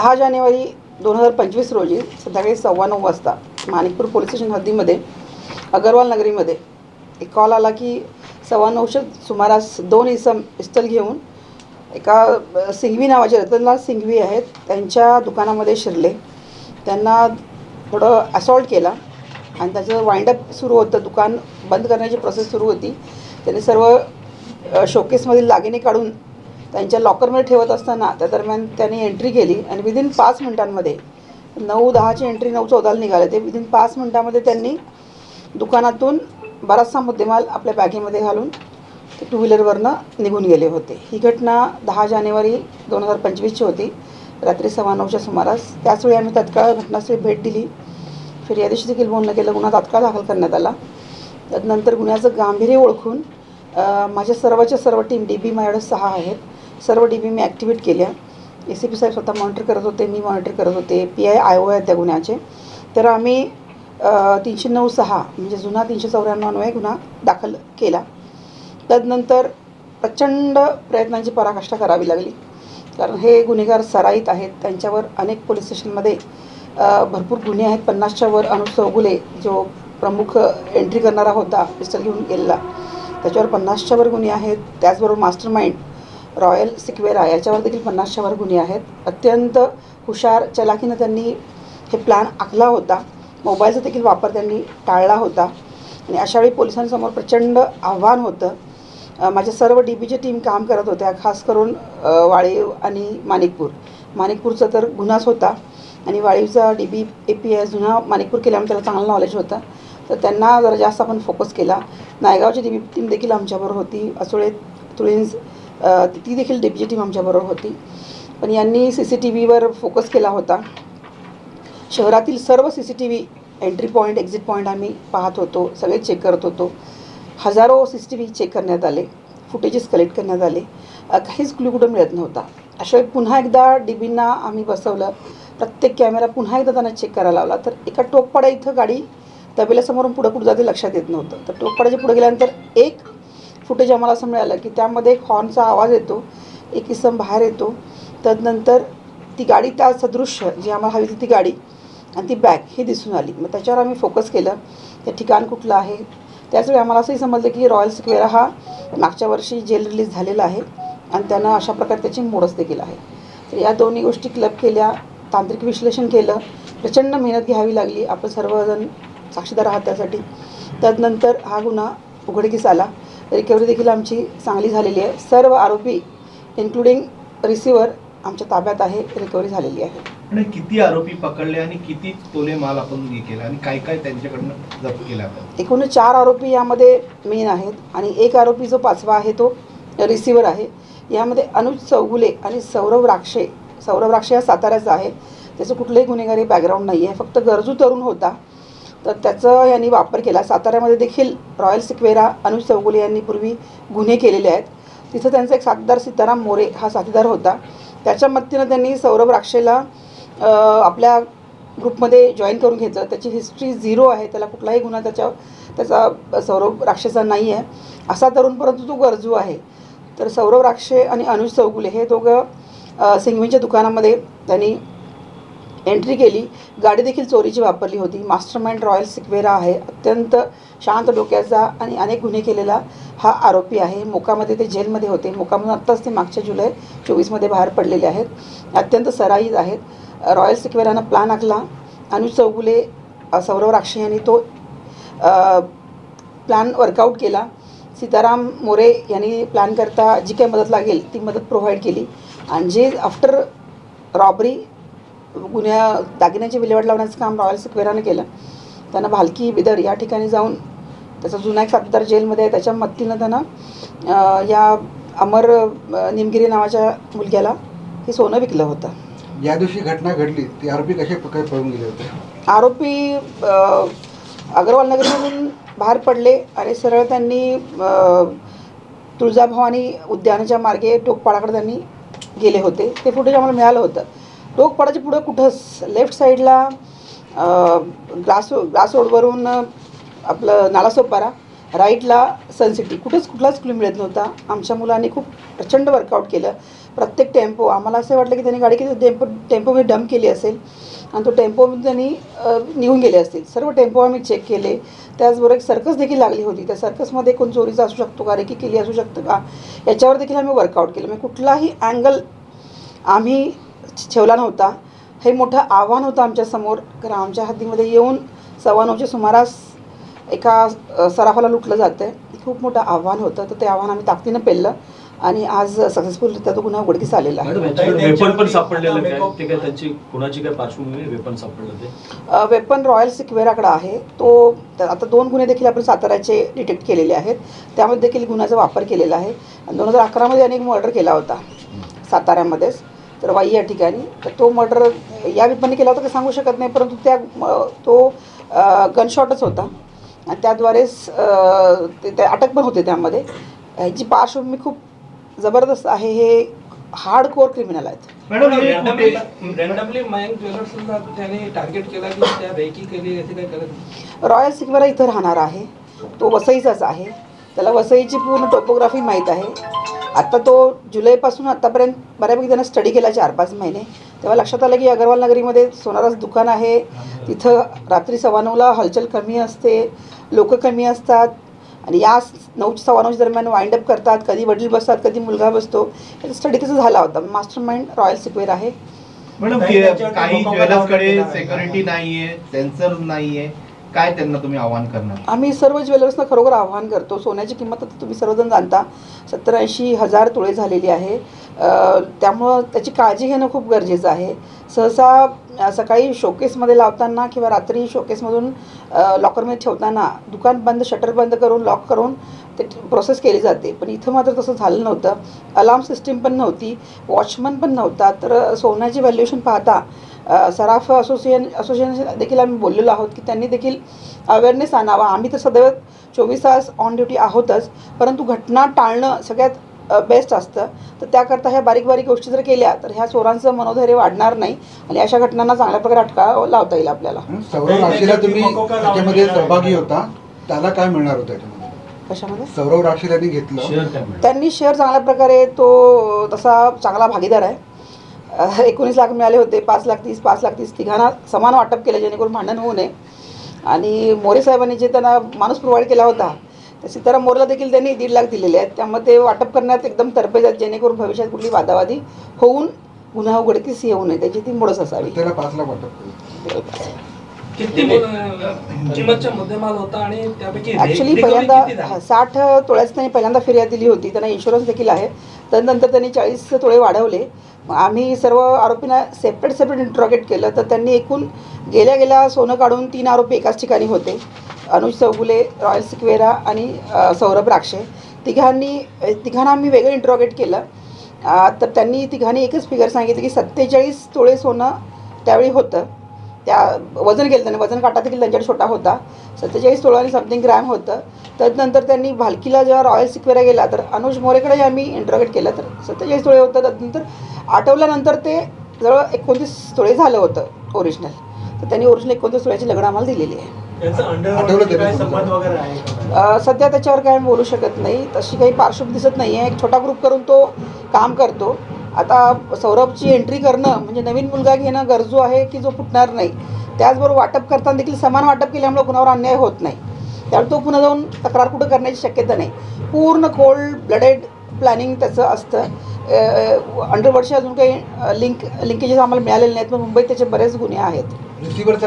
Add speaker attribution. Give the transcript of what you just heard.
Speaker 1: दहा जानेवारी दोन हजार पंचवीस रोजी संध्याकाळी सव्वा नऊ वाजता माणिकपूर पोलीस स्टेशन हद्दीमध्ये अगरवाल नगरीमध्ये एक कॉल आला की सव्वा नऊशे सुमारास दोन इसम पिस्टल घेऊन एका सिंघवी नावाचे रतनलाल सिंघवी आहेत त्यांच्या दुकानामध्ये शिरले. त्यांना थोडं असॉल्ट केला आणि त्याचं वाइंडअप सुरू होतं. दुकान बंद करण्याची प्रोसेस सुरू होती. त्यांनी सर्व शोकेसमधील दागिने काढून त्यांच्या लॉकरमध्ये ठेवत असताना त्या दरम्यान त्यांनी एंट्री केली आणि विदिन पाच मिनटांमध्ये नऊ दहाची एंट्री नऊ चौदाला निघाले. ते विदिन पाच मिनटामध्ये त्यांनी दुकानातून बराचसा मुद्देमाल आपल्या बॅगेमध्ये घालून ते टू व्हीलरवरनं निघून गेले होते. ही घटना दहा जानेवारी दोन हजार पंचवीसची होती. रात्री सव्वा नऊच्या सुमारास. त्याचवेळी आम्ही तत्काळ घटनास्थळी भेट दिली. फिर्यादीशी देखील बोलणं केलं. गुन्हा तात्काळ दाखल करण्यात आला. त्यानंतर गुन्ह्याचं गांभीर्य ओळखून माझ्या सर्वच्या सर्व टीम डी बी माझ्याकडे सहा आहेत. सर्व डी बी मी ॲक्टिवेट केल्या. ए सी पी साहेब स्वतः मॉनिटर करत होते मी मॉनिटर करत होते. पी आय आय ओ आहेत त्या गुन्ह्याचे. तर आम्ही तीनशे नऊ सहा म्हणजे जुना तीनशे चौऱ्याण्णव अन्वये गुन्हा दाखल केला. तदनंतर प्रचंड प्रयत्नांची पराकाष्ठा करावी लागली. कारण हे गुन्हेगार सराईत आहेत. त्यांच्यावर अनेक पोलीस स्टेशनमध्ये भरपूर गुन्हे आहेत. पन्नासच्या वर अनुज चौगुले जो प्रमुख एंट्री करणारा होता पिस्टल घेऊन गेलेला. त्याच्यावर पन्नासच्या वर गुन्हे आहेत. त्याचबरोबर मास्टर माइंड रॉयल सिक्वेरा याच्यावर देखील पन्नासशेवर गुन्हे आहेत. अत्यंत हुशार चलाखीनं त्यांनी हे प्लॅन आखला होता. मोबाईलचा देखील वापर त्यांनी टाळला होता. आणि अशावेळी पोलिसांसमोर प्रचंड आव्हान होतं. माझ्या सर्व डी बीची टीम काम करत होत्या खास करून वाळीव आणि माणिकपूर. माणिकपूरचा तर गुन्हाच होता. आणि वाळीवचा D B A P S जुना माणिकपूर केल्यामुळे त्याला चांगलं नॉलेज होतं. तर त्यांना जरा जास्त आपण फोकस केला. नायगावची डी बी टीम देखील आमच्याबरोबर होती. असोळे तुळींज ती देखील डेप्युटी टीम आमच्याबरोबर होती. पण यांनी सी सी टी व्हीवर फोकस केला होता. शहरातील सर्व C C T V entry point exit point आम्ही पाहत होतो. सगळे चेक करत होतो. हजारो C C T V check करण्यात आले. फुटेजेस कलेक्ट करण्यात आले. काहीच क्लू कुठं मिळत नव्हता. अशा वेळी पुन्हा एकदा डीबींना आम्ही बसवलं. प्रत्येक कॅमेरा पुन्हा एकदा त्यांना चेक करायला लावला. तर एका टोकपाडा इथं गाडी तबेल्यासमोरून पुढं कुठं जाते लक्षात येत नव्हतं. तर टोकपाड्याच्या पुढे गेल्यानंतर एक फुटेज आम्हाला असं मिळालं की त्यामध्ये एक हॉर्नचा आवाज येतो एक इसम बाहेर येतो. तदनंतर ती गाडी त्या सदृश्य जी आम्हाला हवी होती ती गाडी आणि ती बॅग ही दिसून आली. मग त्याच्यावर आम्ही फोकस केलं. ते ठिकाण कुठलं आहे? त्याचवेळी आम्हाला असंही समजलं की रॉयल सिक्वेरा हा मागच्या वर्षी जेल रिलीज झालेला आहे आणि त्यांना अशा प्रकारे त्याची मोडस देखील आहे. तर या दोन्ही गोष्टी क्लब केल्या तांत्रिक विश्लेषण केलं प्रचंड मेहनत घ्यावी लागली. आपण सर्वजण साक्षीदार आहात त्यासाठी. तदनंतर हा गुन्हा उघडकीस आला. रिकव्हरी देखील आमची चांगली झालेली आहे. सर्व आरोपी इन्क्लुडिंग रिसिव्हर आमच्या ताब्यात आहे रिकव्हरी झालेली आहे.
Speaker 2: आणि किती आरोपी पकडले आणि किती तोले माल आपण हे केला? आणि काय काय त्यांच्याकडनं जप्त केला आपण?
Speaker 1: एकूण चार आरोपी यामध्ये मेन आहेत आणि एक आरोपी जो पाचवा आहे तो रिसिव्हर आहे. यामध्ये अनुज चौगुले आणि सौरभ राक्षे सौरभ राक्षे हा साताऱ्याचा आहे. त्याचं कुठलंही गुन्हेगारी बॅकग्राऊंड नाही आहे फक्त गरजू तरुण होता. तर त्याचं यांनी वापर केला. साताऱ्यामध्ये देखील रॉयल सिक्वेरा अनुज चौगुले यांनी पूर्वी गुन्हे केलेले आहेत. तिथं त्यांचा एक साथीदार सीताराम मोरे हा साथीदार होता. त्याच्या मदतीनं त्यांनी सौरभ राक्षेला आपल्या ग्रुपमध्ये जॉईन करून घेतलं. त्याची हिस्ट्री झिरो आहे. त्याला कुठलाही गुन्हा त्याच्या त्याचा सौरभ राक्षेचा नाही आहे असा तरुण परंतु तो गरजू आहे. तर सौरभ राक्षे आणि अनुज चौगुले हे दोघं सिंगवीनच्या दुकानामध्ये त्यांनी एंट्री केली. गाडी देखील चोरीची वापरली होती. मास्टर माइंड रॉयल सिक्वेरा आहे. अत्यंत शांत डोक्याचा आणि अनेक गुन्हे केलेला हा आरोपी आहे. मोकामध्ये ते जेलमध्ये होते. मोकामधून आत्ताच ते मागच्या जुलै चोवीसमध्ये बाहेर पडलेले आहेत. अत्यंत सराईत आहेत. रॉयल सिक्वेरानं प्लान आखला अनु चौगुले सौरव राक्षे यांनी तो प्लॅन वर्कआउट केला. सीताराम मोरे यांनी प्लॅन करता जी काही मदत लागेल ती मदत प्रोव्हाइड केली. आणि जे आफ्टर रॉबरी गुन्ह्या दागिन्याची विल्हेवाट लावण्याचं काम रॉयल सिक्वेरानं केलं. त्यांना भालकी बिदर या ठिकाणी जाऊन त्याचा जुना एक सातबार जेलमध्ये आहे. त्याच्या मदतीनं त्यांना या अमर निमगिरी नावाच्या मुलग्याला हे सोनं विकलं होतं.
Speaker 3: ज्या दिवशी घटना घडली. ते आरोपी कशा प्रकारे पळून गेले होते?
Speaker 1: आरोपी अग्रवाल नगरमधून बाहेर पडले. आणि सरळ त्यांनी तुळजाभवानी उद्यानाच्या मार्गे टोकपाडाकडे त्यांनी गेले होते. ते फुटेज आम्हाला मिळालं होतं. टोकपाडाच्या पुढं कुठंच लेफ्ट साईडला ग्लास ग्लास रोडवरून आपलं नालासोपारा राईटला सनसिटी कुठेच कुठलाच क्लू मिळत नव्हता. आमच्या मुलांनी खूप प्रचंड वर्कआउट केलं. प्रत्येक टेम्पो आम्हाला असं वाटलं की त्यांनी गाडी किती टेम्पो टेम्पोमध्ये डंप केली असेल. आणि तो टेम्पो त्यांनी निघून गेले असतील. सर्व टेम्पो आम्ही चेक केले. त्याचबरोबर एक सर्कस देखील लागली होती. त्या सर्कसमध्ये कोण चोरीचा असू शकतो का? रेकी केली असू शकतं का? याच्यावर देखील आम्ही वर्कआउट केलं. म्हणजे कुठलाही अँगल आम्ही ठेवला नव्हता. हे मोठं आव्हान होतं आमच्यासमोर कारण आमच्या हद्दीमध्ये येऊन सव्वा नऊच्या सुमारास एका सराफाला लुटलं जातं आहे खूप मोठं आव्हान होतं. तर ते आव्हान आम्ही ताकदीनं पेललं आणि आज सक्सेसफुलरित्या तो गुन्हा उघडकीस आलेला आहे.
Speaker 4: वेपन पण सापडलेलं काय ते काय त्यांची कुणाची काय पार्श्वभूमी वेपन सापडलं ते?
Speaker 1: वेपन रॉयल सिक्वेराकडे आहे. तो आता दोन गुन्हे देखील आपण साताऱ्याचे डिटेक्ट केलेले आहेत. त्यामध्ये देखील गुन्ह्याचा वापर केलेला आहे. आणि दोन हजार अकरामध्ये अनेक मर्डर केला होता साताऱ्यामध्येच. तर वाई या ठिकाणी. तर तो मर्डर या विपणी केला होता का सांगू शकत नाही परंतु त्या तो गनशॉटच होता. आणि त्याद्वारेच ते ते अटक पण होते त्यामध्ये. ह्याची पार्श्वभूमी खूप जबरदस्त आहे हे हार्ड कोर क्रिमिनल आहेत.
Speaker 2: मॅडम कुठे
Speaker 5: रँडमली मयंक ज्वेलर्सला त्याने टार्गेट केला की त्या रेकी केली याचे काय करत
Speaker 1: रॉयल सिक्वेरा इथं राहणार आहे. तो वसईचाच आहे. त्याला वसईची पूर्ण टोपोग्राफी माहीत आहे. आत्ता तो जुलैपासून आत्तापर्यंत बऱ्यापैकी त्यानं स्टडी केला चार पाच महिने. तेव्हा लक्षात आलं की अगरवाल नगरीमध्ये सोनाराचं दुकान आहे. तिथं रात्री सव्वा नऊला हलचल कमी असते. लोक कमी असतात. आणि या नऊ सव्वा नऊच्या दरम्यान वाइंड अप करतात. कधी वडील बसतात कधी मुलगा बसतो. याचा स्टडी तिथं झाला होता. मास्टर माइंड रॉयल सिक्वेर आहे.
Speaker 2: मॅडम
Speaker 5: काही
Speaker 2: ज्वेलर्सकडे. सेक्युरिटी नाहीये सेन्सर नाहीये. काय त्यांना तुम्ही आव्हान करणार?
Speaker 1: आम्ही सर्व ज्वेलर्सना खरोखर आव्हान करतो. सोन्याची किंमत आता तुम्ही सर्वजण जाणता. सत्तर ऐंशी हजार तुळे झालेली आहे. त्यामुळं त्याची काळजी घेणं खूप गरजेचं आहे. सहसा सकाळी शोकेसमध्ये लावताना किंवा रात्री शोकेसमधून लॉकरमध्ये ठेवताना दुकान बंद शटर बंद करून लॉक करून ते प्रोसेस केली जाते. पण इथं मात्र तसं झालं नव्हतं. अलार्म सिस्टीम पण नव्हती. वॉचमन पण नव्हता. तर सोन्याची व्हॅल्युएशन पाहता सराफ असोसिएशन असोसिएशन देखील आम्ही बोललेलो आहोत की त्यांनी देखील अवेअरनेस आणावा. आम्ही तर सदैव चोवीस तास ऑन ड्युटी आहोतच परंतु घटना टाळणं सगळ्यात बेस्ट असतं. तर त्याकरता ह्या बारीक बारीक गोष्टी जर केल्या तर ह्या चोरांचं मनोधैर्य वाढणार नाही आणि अशा घटनांना चांगल्या प्रकारे अटका लावता येईल आपल्याला.
Speaker 3: सौरव राशीला तुम्ही त्याच्यामध्ये सहभागी होता? त्याला काय मिळणार होतं
Speaker 1: कशामध्ये?
Speaker 3: सौरव राशील घेतलं?
Speaker 1: त्यांनी शेअर चांगल्या प्रकारे तो तसा चांगला भागीदार आहे. एकोणीस लाख मिळाले होते पाच लाख तीस पाच लाख तीस तिघांना समान वाटप केलं जेणेकरून भांडण होऊ नये. आणि मोरे साहेबांनी जे त्यांना माणूस प्रोव्हाइड केला होता त्या सीताराम मोरेला देखील त्यांनी दीड लाख दिलेले आहेत. त्यामुळे ते वाटप करण्यात एकदम तरपेज आहेत जेणेकरून भविष्यात कुठली वादावादी होऊन गुन्हा उघडकीस येऊ नये. त्याची ती मुळच असावी.
Speaker 3: त्याला पाच लाख वाटप
Speaker 5: किती मु- किंमतचा मुद्देमाल होता आणि त्यापैकी रे-
Speaker 1: ॲक्च्युली
Speaker 5: recovery
Speaker 1: पहिल्यांदा साठ तोळ्याची त्यांनी पहिल्यांदा फिर्याद दिली होती. त्यांना इन्शुरन्स देखील आहे. त्यानंतर त्यांनी चाळीस तोळे वाढवले. आम्ही सर्व आरोपींना सेपरेट सेपरेट इंट्रॉगेट केलं. तर त्यांनी एकूण गेल्या गेल्या सोनं काढून तीन आरोपी एकाच ठिकाणी होते. अनुज चौगुले रॉयल सिक्वेरा आणि सौरभ राक्षे. तिघांनी तिघांना आम्ही वेगळं इंट्रॉगेट केलं. तर त्यांनी तिघांनी एकच फिगर सांगितली की सत्तेचाळीस तोळे सोनं त्यावेळी होतं. त्या वजन केलं त्यांनी वजन काटा देखील त्यांच्याकडे छोटा होता. सत्तेचाळीस तोळा आणि समथिंग ग्रॅम होतं. त्यानंतर त्यांनी भालकीला जेव्हा रॉयल सिक्वेरा गेला तर अनुज मोरेकडे आम्ही इंट्रोगेट केलं. तर सत्तेचाळीस तोळे होतं त्यानंतर आठवल्यानंतर ते जवळ एकोणतीस तोळे झालं होतं ओरिजिनल तर त्यांनी ओरिजिनल एकोणतीस तोळ्याची लगड आम्हाला दिलेली आहे. सध्या त्याच्यावर काय बोलू शकत नाही. तशी काही पार्श्वभूमी दिसत नाही आहे एक छोटा ग्रुप करून तो काम करतो. आता सौरभची एंट्री करणं म्हणजे नवीन मुलगा घेणं गरजू आहे की जो फुटणार नाही त्याचबरोबर वाटप करताना देखील समान वाटप केल्यामुळे कुणावर अन्याय होत नाही. त्यामुळे तो पुन्हा जाऊन तक्रार कुठं करण्याची शक्यता नाही. पूर्ण कोल्ड ब्लडेड प्लॅनिंग त्याचं असतं. अंडरवर्डचे अजून काही लिंक लिंकेजेस आम्हाला मिळालेले नाहीत मग मुंबईत त्याचे बरेच गुन्हे आहेत.